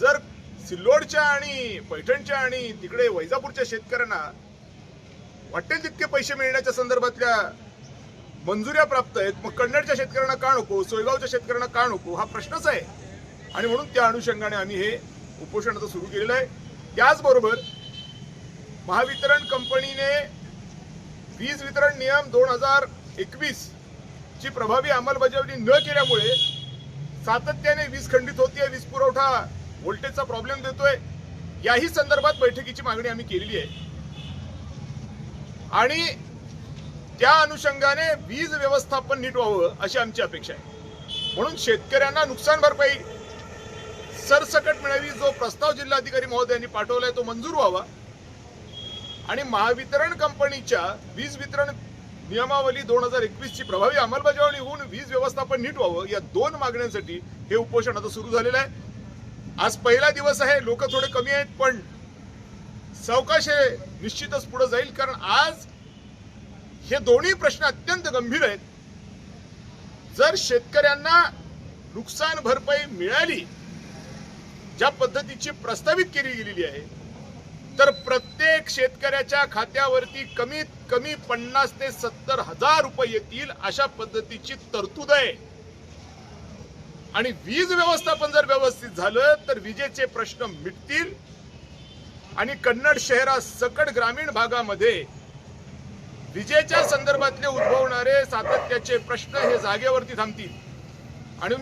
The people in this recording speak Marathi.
जर सिल्लोडच्या आणि पैठणच्या आणि तिकडे वैजापूरच्या शेतकऱ्यांना वाटेल तितके पैसे मिळण्याच्या संदर्भातल्या मंजुऱ्या प्राप्त आहेत मग कन्नडच्या शेतकऱ्यांना का नको सोयगावच्या शेतकऱ्यांना का नको? हा प्रश्नच आहे. आणि म्हणून त्या अनुषंगाने आम्ही हे उपोषण आता सुरू केलेलं आहे. त्याचबरोबर महावितरण कंपनीने वीज वितरण नियम दोन हजार एकवीस ची प्रभावी अंमलबजावणी न केल्यामुळे सातत्याने वीज खंडित होतीये वीज पुरवठा व्होल्टेजचा प्रॉब्लेम देतोय याही संदर्भात बैठकीची मागणी आम्ही केलेली आहे. आणि त्या अनुषंगाने वीज व्यवस्थापन नीट व्हावं अशी आमची अपेक्षा आहे. म्हणून शेतकऱ्यांना नुकसान भरपाई सरसकट मिळावी जो प्रस्ताव जिल्हाधिकारी महोदयांनी पाठवलाय तो मंजूर व्हावा. आणि महावितरण कंपनीच्या वीज वितरण नियमावली दोन हजार एकवीस ची प्रभावी अंमलबजावणी होऊन वीज व्यवस्थापन नीट व्हावं या दोन मागण्यांसाठी हे उपोषण आता सुरू झालेलं आहे. आज पहिला दिवस आहे लोक थोडे कमी आहेत पण सावकाश हे निश्चितच पुढे जाईल कारण आज हे दोन्ही प्रश्न अत्यंत गंभीर आहेत. जर शेतकऱ्यांना नुकसान भरपाई मिळाली ज्या पद्धतीची प्रस्तावित केली गेलेली आहे तर प्रत्येक शेतकऱ्याच्या खात्यावरती कमीत कमी पन्नास ते सत्तर हजार रुपये येतील अशा पद्धतीची तरतूद आहे. आणि वीज व्यवस्थापन जर व्यवस्थित झालं तर विजेचे प्रश्न मिटतील. आणि कन्नड शहरासकट ग्रामीण भागामध्ये विजेच्या संदर्भातले उद्भवणारे सातत्याचे प्रश्न हे जागेवरती थांबतील. आणि